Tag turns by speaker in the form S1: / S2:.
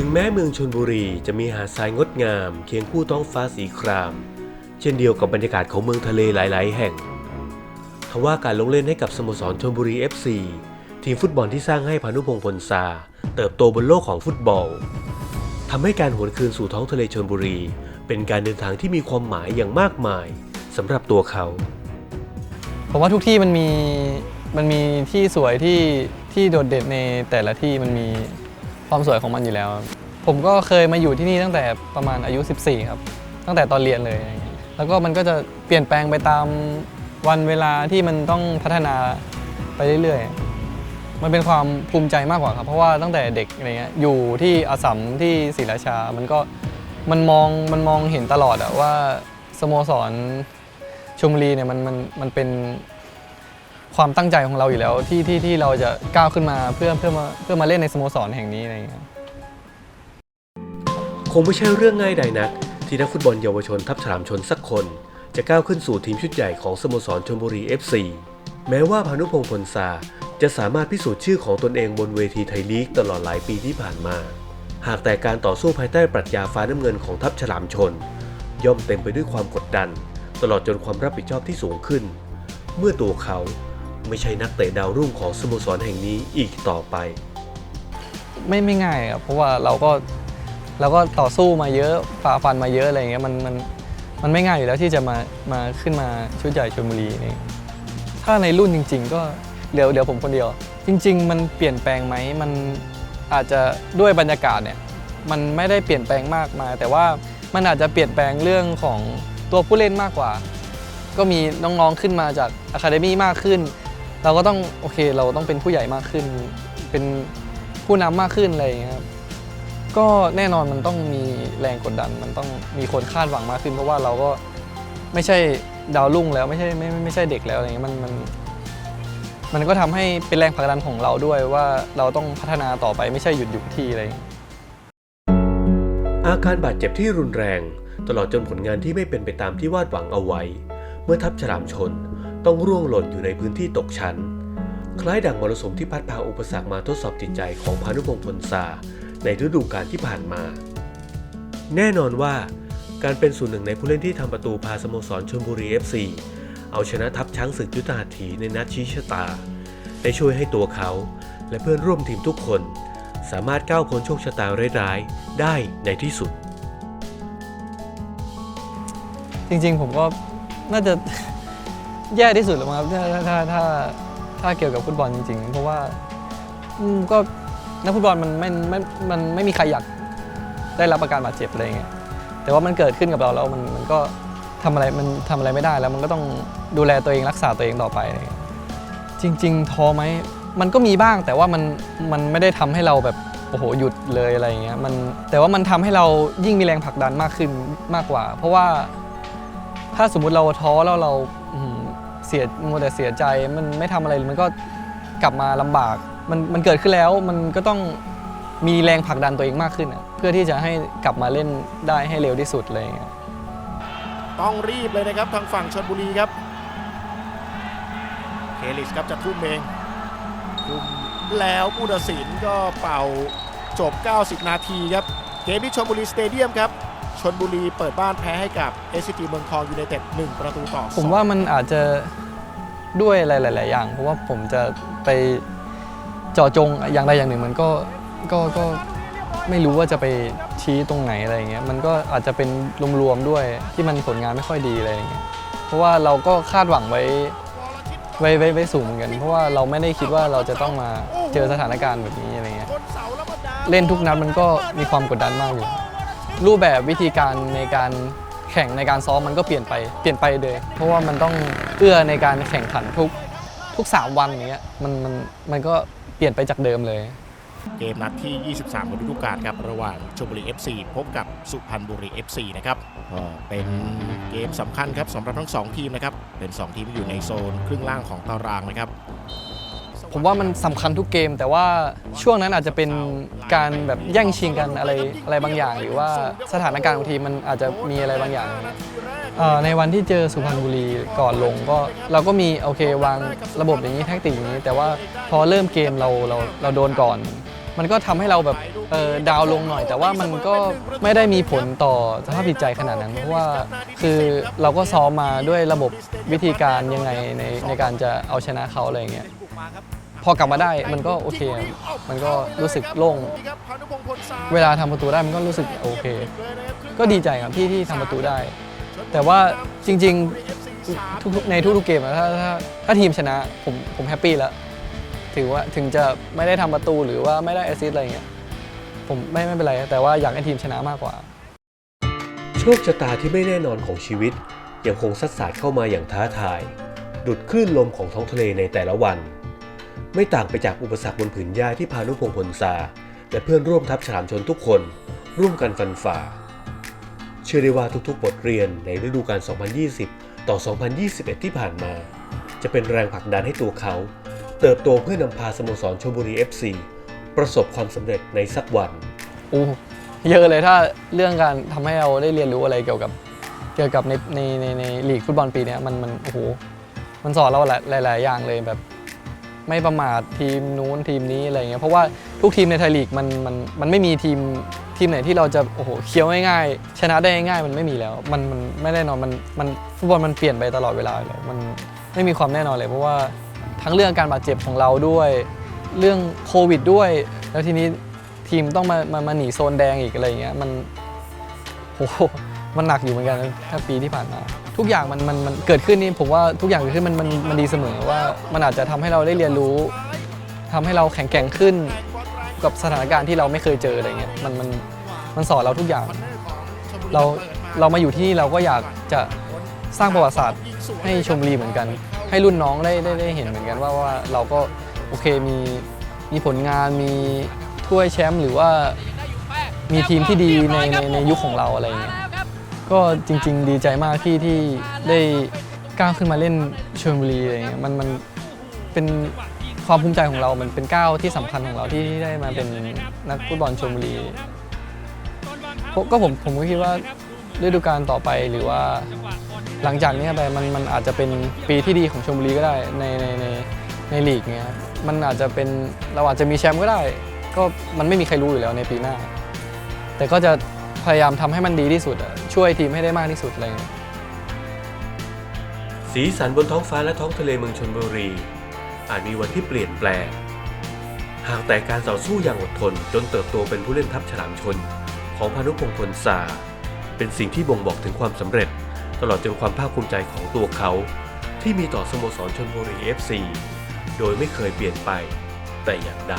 S1: ถึงแม้เมืองชนบุรีจะมีหาดทรายงดงาม เคียงคู่ท้องฟ้าสีคราม เช่นเดียวกับบรรยากาศของเมืองทะเลหลาย ๆ แห่งทว่าการลงเล่นให้กับสโมสรชนบุรี FC ทีมฟุตบอลที่สร้างให้พานุพงศ์พลซา เติบโตบนโลกของฟุตบอลทำให้การหวนคืนสู่ท้องทะเลชนบุรี เป็นการเดินทางที่มีความหมายอย่างมากมายสำหรับตัวเขา
S2: ผมว่าทุกที่มันมีมันมีที่สวยที่ที่โดดเด่นในแต่ละที่มันมี ความสวยของมันอยู่แล้วผมก็เคยมาอยู่ที่นี่ตั้งแต่ประมาณอายุ 14 ครับ ตั้งแต่ตอนเรียนเลยอะไรเงี้ยแล้วก็มันก็จะเปลี่ยนแปลงไปตามวันเวลาที่มันต้องพัฒนาไปเรื่อยๆ มันเป็นความภูมิใจมากกว่าครับ เพราะว่าตั้งแต่เด็กอะไรเงี้ยอยู่ที่อาสัมที่ศรีราชา มันก็มันมองมันมองเห็นตลอดอะว่าสโมสรชมบุรีเนี่ยมันมันมันเป็น ความตั้งใจของเราอยู่แล้วที่ที่ที่เราจะก้าวขึ้นมาเพื่อเพื่อมาเพื่อมาเล่นในสโมสรแห่งนี้อะไรอย่างเงี้ย
S1: คงไม่ใช่เรื่องง่ายใดนัก ที่นักฟุตบอลเยาวชนทัพฉลามชนสักคน จะก้าวขึ้นสู่ทีมชุดใหญ่ของสโมสรชลบุรี FC แม้ว่าพานุพงศ์พลซาจะสามารถพิสูจน์ชื่อของตนเองบนเวทีไทยลีกตลอดหลายปีที่ผ่านมา หากแต่การต่อสู้ภายใต้ปรัชญาฟ้าน้ำเงินของทัพฉลามชน ย่อมเต็มไปด้วยความกดดัน ตลอดจนความรับผิดชอบที่สูงขึ้น เมื่อตัวเขา ไม่ใช่นักเตะดาวรุ่งของสโมสรแห่งนี้อีกต่อไป
S2: ไม่ไม่ง่ายครับเพราะว่าเราก็เราก็ต่อสู้มาเยอะฝ่าฟันมาเยอะอะไรอย่างเงี้ยมันมันมันไม่ง่ายอยู่แล้วที่จะมามาขึ้นมาชุดใหญ่ชลบุรีนี่ถ้าในรุ่นจริง ๆ ก็เหลือเหลือผมคนเดียว จริง ๆ มันเปลี่ยนแปลงไหมมันอาจจะด้วยบรรยากาศเนี่ยมันไม่ได้เปลี่ยนแปลงมากมายแต่ว่ามันอาจจะเปลี่ยนแปลงเรื่องของตัวผู้เล่นมากกว่า ก็มีน้องๆขึ้นมาจากอะคาเดมี่มากขึ้น เราก็ต้องโอเคเราต้องเป็นผู้ใหญ่มากขึ้น เป็นผู้นำมากขึ้นอะไรอย่างเงี้ยครับก็แน่นอนมันต้องมีแรงกดดัน มันต้องมีคนคาดหวังมากขึ้น เพราะว่าเราก็ไม่ใช่ดาวรุ่งแล้วไม่ใช่ไม่ไม่ไม่ใช่เด็กแล้วอะไรเงี้ยมันมันมันก็ทำให้เป็นแรงผลักดันของเราด้วยว่าเราต้องพัฒนาต่อไปไม่ใช่หยุดอยู่ที่อะไรอา
S1: การบาดเจ็บที่รุนแรง ตลอดจนผลงานที่ไม่เป็นไปตามที่วาดหวังเอาไว้ เมื่อทัพฉลามชน ต้องร่วงหล่นอยู่ในพื้นที่ตกชั้น คล้ายดังมรสุมที่พัดพาอุปสรรคมาทดสอบจิตใจของพานุพงศ์พลซาในฤดูกาลที่ผ่านมา แน่นอนว่าการเป็นส่วนหนึ่งในผู้เล่นที่ทำประตูพาสโมสรชลบุรี FC เอาชนะทัพช้างศึกยุทธหัตถีในนัดชี้ชะตา ได้ช่วยให้ตัวเขา และเพื่อนร่วมทีมทุกคน สามารถก้าวพ้นโชคชะตาร้ายๆได้ในที่สุด
S2: จริงๆผมก็น่าจะ แย่ที่สุดแล้วมั้งครับถ้าถ้าถ้าถ้าถ้าเกี่ยวกับฟุตบอลจริงๆ เพราะว่าอืมก็นักฟุตบอลมันไม่ไม่มันไม่มีใครอยากได้รับอาการบาดเจ็บอะไรเงี้ยแต่ว่ามันเกิดขึ้นกับเราแล้วมันมันก็ทำอะไรมันทำอะไรไม่ได้แล้วมันก็ต้องดูแลตัวเองรักษาตัวเองต่อไปอะไรเงี้ยจริง ๆท้อไหมมันก็มีบ้างแต่ว่ามันมันไม่ได้ทำให้เราแบบโอ้โหหยุดเลยอะไรเงี้ยมันแต่ว่ามันทำให้เรายิ่งมีแรงผลักดันมากขึ้นมากกว่า เพราะว่า ถ้าสมมุติเราท้อแล้วเราอืม เสียมัวแต่เสียใจมันไม่ทำอะไรมันก็กลับมาลำบาก มันมันเกิดขึ้นแล้วมันก็ต้องมีแรงผลักดันตัวเองมากขึ้น เพื่อที่จะให้กลับมาเล่นได้ให้เร็วที่สุดอะไรอย่างเลย
S3: ต้องรีบเลยนะครับทางฝั่งชนบุรีครับเคลิสครับจะทุ่มเองทุ่มแล้วผู้ตัดสินก็เป่าจบ 90 นาทีครับเกมที่ชนบุรีสเตเดียมครับ ชนบุรีเปิดบ้านแพ้ให้กับ s อ t เมืองทองยูไนเต็ด1ประตูต่อ
S2: ผมว่ามันอาจจะด้วยอะไรหลาย ๆ อย่าง เพราะว่าผมจะไปเจาะจงอย่างใดอย่างหนึ่งมันก็ก็ก็ไม่รู้ว่าจะไปชี้ตรงไหนอะไรเงี้ยมันก็อาจจะเป็นรวมๆด้วยที่มันผลงานไม่ค่อยดีอะไรอย่างเงี้ยเพราะว่าเราก็คาดหวังไว้ไว้ไว้ไว้สูงเหมือนกัน เพราะว่าเราไม่ได้คิดว่าเราจะต้องมาเจอสถานการณ์แบบนี้อะไรเงี้ย
S3: เล่
S2: นทุกนัดมันก็มีความกดดันมากอยู่ รูปแบบวิธีการในการแข่งในการซ้อมมันก็เปลี่ยนไปเปลี่ยนไปเลย เพราะว่ามันต้องเอื้อในการแข่งขันทุกทุก 3 วันอย่างเงี้ยมันมันมันก็เปลี่ยนไปจากเดิมเลย
S3: เกมนัดที่ 23ของฤดูกาลครับระหว่างชลบุรี FC พบกับสุพรรณบุรี FC นะครับก็เป็นเกมสำคัญครับสำหรับทั้ง 2 ทีมนะครับเป็น 2 ทีมที่อยู่ในโซนครึ่งล่างของตารางนะครับ
S2: ผมว่ามันสำคัญทุกเกม แต่ว่าช่วงนั้นอาจจะเป็นการแบบแย่งชิงกันอะไรอะไรบางอย่าง หรือว่าสถานการณ์ของทีมมันอาจจะมีอะไรบางอย่างในวันที่เจอสุพรรณบุรีก่อนลงก็เราก็มีโอเควางระบบอย่างนี้แท็กติกอย่างนี้ แต่ว่าพอเริ่มเกมเราเราเราโดนก่อน มันก็ทำให้เราแบบเออดาวลงหน่อย แต่ว่ามันก็ไม่ได้มีผลต่อสภาพจิตใจขนาดนั้น เพราะว่าคือเราก็ซ้อมมาด้วยระบบวิธีการยังไงในในการจะเอาชนะเขาอะไรอย่างเงี้ย พอกลับมาได้มันก็โอเค มันก็รู้สึกโล่ง เวลาทำประตูได้มันก็รู้สึกโอเค ก็ดีใจครับที่ที่ทำประตูได้ แต่ว่าจริงๆทุกๆในทุกๆเกมอะถ้าถ้าถ้าทีมชนะผมผมแฮปปี้แล้ว ถือว่าถึงจะไม่ได้ทำประตูหรือว่าไม่ได้แอสซิสต์อะไรเงี้ยผมไม่ไม่เป็นไร แต่ว่าอยากให้ทีมชนะมากกว่า
S1: โชคชะตาที่ไม่แน่นอนของชีวิตยังคงซัดสาดเข้ามาอย่างท้าทาย ดุดคลื่นลมของท้องทะเลในแต่ละวัน ไม่ต่างไปจากอุปสรรคบนผืนหญ้าที่พานุพงศ์พลซาและเพื่อนร่วมทัพฉลามชนทุกคน ร่วมกันฟันฝ่า เชื่อได้ว่าทุกๆ บทเรียนในฤดูกาล 2020 ต่อ 2021 ที่ผ่านมา จะเป็นแรงผลักดันให้ตัวเขา เติบโตเพื่อนำพาสโมสรชลบุรี FC ประสบความสำเร็จในสักวัน
S2: อู้เยอะเลยถ้าเรื่องการทำให้เราได้เรียนรู้อะไรเกี่ยวกับเกี่ยวกับในในในในลีกฟุตบอลปีเนี้ยมันมันโอ้โหมันสอนเราหลายหลายๆอย่างเลยแบบ ไม่ประมาททีมนู้นทีมนี้อะไรเงี้ยเพราะว่าทุกทีมในไทยลีกมันมันมันไม่มีทีมทีมไหนที่เราจะโอ้โหเคี้ยวง่ายๆชนะได้ง่ายมันไม่มีแล้ว มันมันไม่แน่นอนมันมันฟุตบอลมันเปลี่ยนไปตลอดเวลาอยู่แล้วมันไม่มีความแน่นอนเลย เพราะว่าทั้งเรื่องการบาดเจ็บของเราด้วย เรื่องโควิดด้วย แล้วทีนี้ทีมต้องมามามาหนีโซนแดงอีกอะไรเงี้ยมันโอ้โหมันหนักอยู่เหมือนกันถ้าปีที่ผ่านมา ทุกอย่างมันมันมันเกิดขึ้นนี่ผมว่าทุกอย่างเกิดขึ้นมันมันมันดีเสมอว่ามันอาจจะทำให้เราได้เรียนรู้ทำให้เราแข็งแกร่งขึ้น กับสถานการณ์ที่เราไม่เคยเจออะไรเงี้ยมันมันมันสอนเราทุกอย่าง เราเรามาอยู่ที่นี่เราก็อยากจะสร้างประวัติศาสตร์ให้ชมบุรีเหมือนกัน ให้รุ่นน้องได้ได้ได้เห็นเหมือนกันว่าว่าเราก็โอเคมีมีผลงานมีถ้วยแชมป์หรือว่ามีทีมที่ดีในในในยุคของเราอะไรเงี้ย ก็จริง ๆ ดีใจมากที่ที่ได้ก้าวขึ้นมาเล่นชลบุรีอะไรเงี้ยมันมันเป็นความภูมิใจของเรา มันเป็นก้าวที่สำคัญของเราที่ที่ได้มาเป็นนักฟุตบอลชลบุรีก็ผมผมก็คิดว่าฤดูกาลต่อไปหรือว่าหลังจากนี้ไปมันมันอาจจะเป็นปีที่ดีของชลบุรีก็ได้ในในในในลีกเนี้ยมันอาจจะเป็นเราอาจจะมีแชมป์ก็ได้ ก็มันไม่มีใครรู้อยู่แล้วในปีหน้า แต่ก็จะ พยายามทำให้มันดีที่สุด ช่วยทีมให้ได้มากที่สุดอะไรเงี้ย
S1: สีสันบนท้องฟ้าและท้องทะเลเมืองชนบุรี อาจมีวันที่เปลี่ยนแปลง หากแต่การต่อสู้อย่างอดทน จนเติบโตเป็นผู้เล่นทัพฉลามชน ของพานุพงศ์พลสาเป็นสิ่งที่บ่งบอกถึงความสำเร็จ ตลอดจนความภาคภูมิใจของตัวเขา ที่มีต่อสโมสรชนบุรี FC โดยไม่เคยเปลี่ยนไปแต่อย่างใด